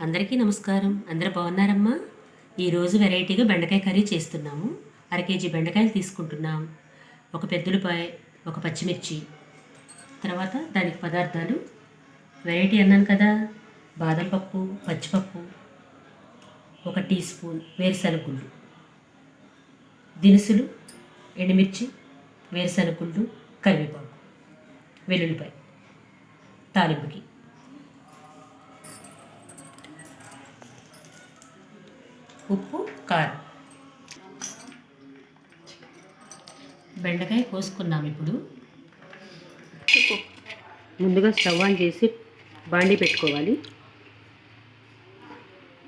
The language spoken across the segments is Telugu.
అందరికీ నమస్కారం. అందరు బాగున్నారమ్మా? ఈరోజు వెరైటీగా బెండకాయ కర్రీ చేస్తున్నాము. అర కేజీ బెండకాయలు తీసుకుంటున్నాం ఒక పెద్దలపాయ ఒక పచ్చిమిర్చి. తర్వాత దానికి పదార్థాలు. వెరైటీ అన్నాను కదా. బాదం పప్పు పచ్చిపప్పు ఒక టీ స్పూన్ వేరుశనగ గుళ్ళు. దినుసులు ఎండుమిర్చి వేరుశనగ గుళ్ళు కరివేపాకు వెల్లుల్లిపాయ తాలింపుకి. ఉప్పు కారం. బెండకాయ కోసుకున్నాం ఇప్పుడు. ముందుగా స్టవ్ ఆన్ చేసి బాండీ పెట్టుకోవాలి.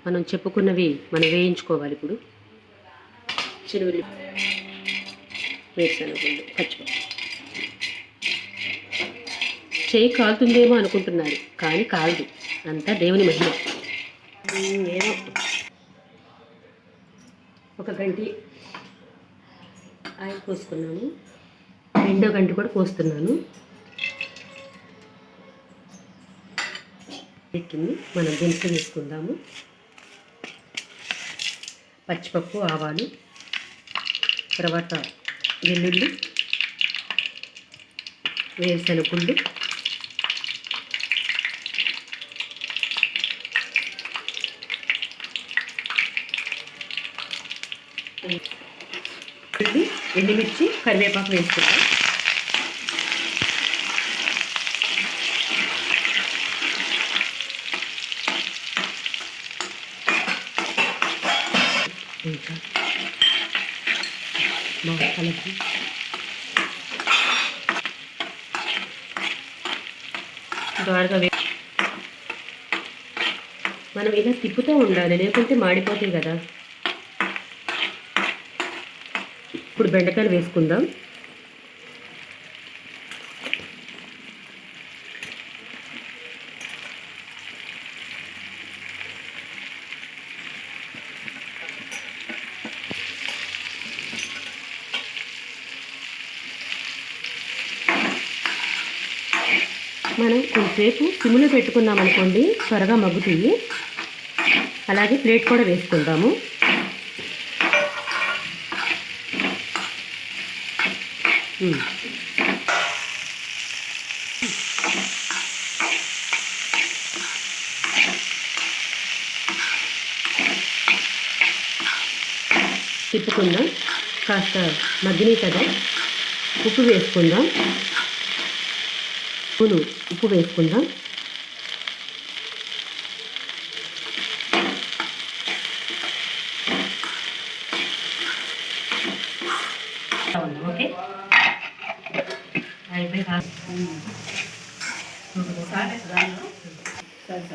మనం చెప్పుకున్నవి మనం వేయించుకోవాలి ఇప్పుడు. చిరువులు వేరుశనగలు పచ్చిపప్పు. చేయి కాలుతుందేమో అనుకుంటున్నారు కానీ కాలదు. అంతా దేవుని మహిమ. ఏమో. ఒక గంటి ఆయిల్ పోసుకున్నాను. రెండో గంట కూడా పోస్తున్నాను. ఎక్కింది మనం దినుసు వేసుకుందాము పచ్చిపప్పు ఆవాలు తర్వాత వెల్లుల్లి వేరుశనగ ఎండుమిర్చి కరివేపాకు వేసుకుంటాం ఇంకా బాగా కలిపి దోరగా వే మనం ఇలా తిప్పుతూ ఉండాలి లేకుంటే మాడిపోతుంది కదా. ఇప్పుడు బెండకాయలు వేసుకుందాం. మనం కొంచెంసేపు సిమ్లో పెట్టుకున్నాం అనుకోండి త్వరగా మగ్గుతుంది. అలాగే ప్లేట్ కూడా వేసుకుందాము. తిప్పుకుందాం. కాస్త మగ్గినాయి కదా ఉప్పు వేసుకుందాం. ఉప్పు వేసుకుందాం.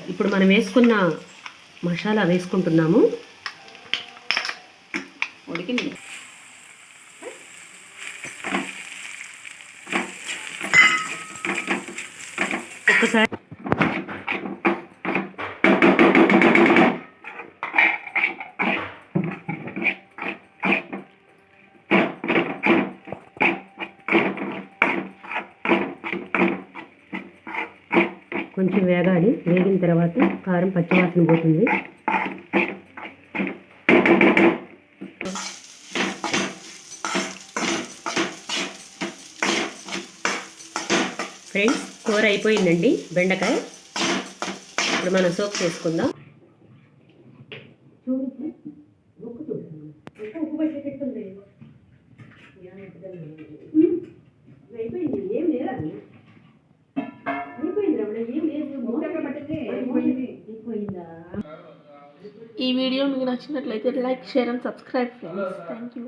ఇప్పుడు మనం వేసుకున్న మసాలా వేసుకుంటున్నాము. ఉడికింది. ఒక్కసారి కొంచెం వేగాలి. వేగిన తర్వాత కారం పచ్చివాసన పోతుంది. ఫ్రెండ్స్ కూర అయిపోయిందండి బెండకాయ. ఇప్పుడు మనం సోప్ చేసుకుందాం. అయిపోయింది ఈ వీడియో మీకు నచ్చినట్లయితే like share and subscribe friends. Thank you